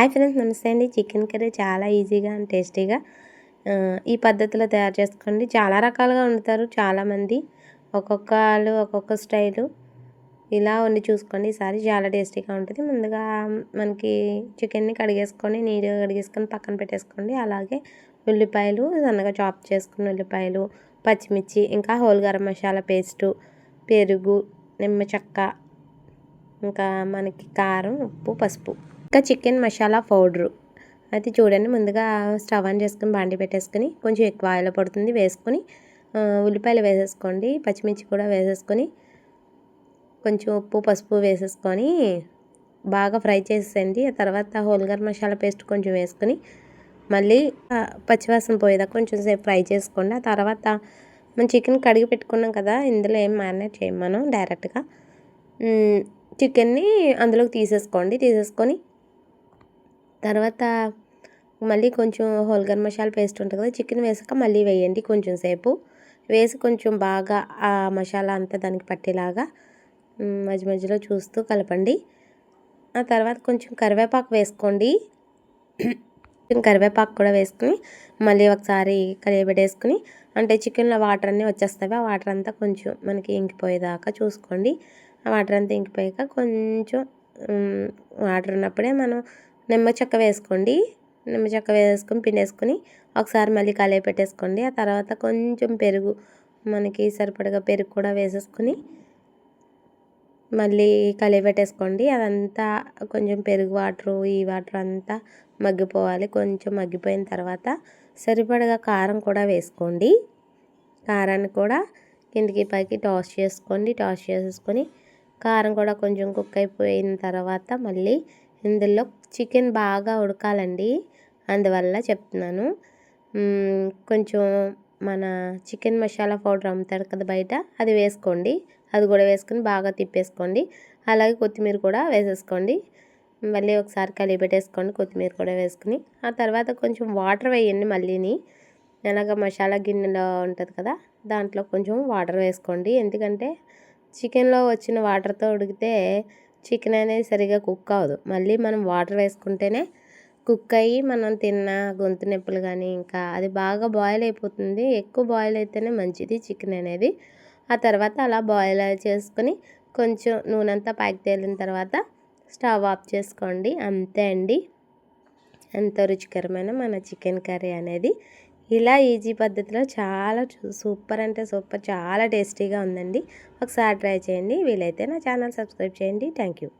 Hi friends నమస్తే అండి. Chicken curry చాలా ఈజీగా అండ్ టేస్టీగా ఈ పద్ధతిలో తయారు చేసుకోండి. చాలా రకాలుగా వండుతారు చాలామంది. ఒక్కొక్క వాళ్ళు ఒక్కొక్క స్టైలు. ఇలా వండి చూసుకోండి. ఈసారి చాలా టేస్టీగా ఉంటుంది. ముందుగా మనకి చికెన్ని కడిగేసుకొని నీట్గా కడిగేసుకొని పక్కన పెట్టేసుకోండి. అలాగే ఉల్లిపాయలు సన్నగా చాప్ చేసుకున్న ఉల్లిపాయలు పచ్చిమిర్చి ఇంకా హోల్ గరం మసాలా పేస్టు పెరుగు నిమ్మ చెక్క ఇంకా మనకి కారం ఉప్పు పసుపు. ఇంకా చికెన్ మసాలా పౌడరు. అయితే చూడండి ముందుగా స్టవ్ ఆన్ చేసుకుని బాండి పెట్టేసుకొని కొంచెం ఎక్కువ ఆయిల్ పడుతుంది వేసుకొని ఉల్లిపాయలు వేసేసుకోండి పచ్చిమిర్చి కూడా వేసేసుకొని కొంచెం ఉప్పు పసుపు వేసేసుకొని బాగా ఫ్రై చేసేయండి. ఆ తర్వాత హోల్గర్ మసాలా పేస్ట్ కొంచెం వేసుకొని మళ్ళీ పచ్చివాసన పోయేదాకా కొంచెం సేపు ఫ్రై చేసుకోండి. ఆ తర్వాత మనం చికెన్ కడిగి పెట్టుకున్నాం కదా ఇందులో ఏం మ్యారినేట్ చేయం మనం డైరెక్ట్గా. చికెన్ని అందులోకి తీసేసుకోండి తీసేసుకొని తర్వాత మళ్ళీ కొంచెం హోల్గర్ మసాలా పేస్ట్ ఉంటుంది కదా చికెన్ వేసాక మళ్ళీ వేయండి కొంచెం సేపు. వేసి కొంచెం బాగా ఆ మసాలా అంతా దానికి పట్టేలాగా మధ్య మధ్యలో చూస్తూ కలపండి. ఆ తర్వాత కొంచెం కరివేపాకు వేసుకోండి. కొంచెం కరివేపాకు కూడా వేసుకుని మళ్ళీ ఒకసారి కలియబెట్టేసుకుని అంటే చికెన్లో వాటర్ అన్నీ వచ్చేస్తాయి ఆ వాటర్ అంతా కొంచెం మనకి ఇంకిపోయేదాకా చూసుకోండి. ఆ వాటర్ అంతా ఇంకిపోయాక కొంచెం వాటర్ ఉన్నప్పుడే మనం నిమ్మ చెక్క వేసుకోండి. నిమ్మ చెక్క వేసుకొని పిండేసుకొని ఒకసారి మళ్ళీ కలయి పెట్టేసుకోండి. ఆ తర్వాత కొంచెం పెరుగు మనకి సరిపడగా పెరుగు కూడా వేసేసుకొని మళ్ళీ కలయి పెట్టేసుకోండి. అదంతా కొంచెం పెరుగు వాటర్ ఈ వాటర్ అంతా మగ్గిపోవాలి. కొంచెం మగ్గిపోయిన తర్వాత సరిపడగా కారం కూడా వేసుకోండి. కారాన్ని కూడా కిందికి పైకి టాస్ చేసుకోండి. టాస్ చేసేసుకొని కారం కూడా కొంచెం కుక్ అయిపోయిన తర్వాత మళ్ళీ ఇందులో చికెన్ బాగా ఉడకాలండి. అందువల్ల చెప్తున్నాను. కొంచెం మన చికెన్ మసాలా పౌడర్ అమ్ముతాడు కదా బయట అది వేసుకోండి. అది కూడా వేసుకొని బాగా తిప్పేసుకోండి. అలాగే కొత్తిమీర కూడా వేసేసుకోండి. మళ్ళీ ఒకసారి కలిపి పెట్టేసుకోండి కొత్తిమీర కూడా వేసుకుని. ఆ తర్వాత కొంచెం వాటర్ వేయండి మళ్ళీని. ఎలాగ మసాలా గిన్నెలో ఉంటుంది కదా దాంట్లో కొంచెం వాటర్ వేసుకోండి. ఎందుకంటే చికెన్లో వచ్చిన వాటర్తో ఉడికితే చికెన్ అనేది సరిగా కుక్ అవ్వదు. మళ్ళీ మనం వాటర్ వేసుకుంటేనే కుక్ అయ్యి మనం తిన్న గొంతు నొప్పులు కానీ ఇంకా అది బాగా బాయిల్ అయిపోతుంది. ఎక్కువ బాయిల్ అయితేనే మంచిది చికెన్ అనేది. ఆ తర్వాత అలా బాయిల్ చేసుకొని కొంచెం నూనె అంతా పైకి తేలిన తర్వాత స్టవ్ ఆఫ్ చేసుకోండి. అంతే అండి. ఎంతో రుచికరమైన మన చికెన్ కర్రీ అనేది. ఇలా ఈజీ పద్ధతిలో చాలా సూపర్ అంటే సూపర్ చాలా టేస్టీగా ఉందండి. ఒకసారి ట్రై చేయండి. వీలైతే నా ఛానల్ సబ్స్క్రైబ్ చేయండి. Thank you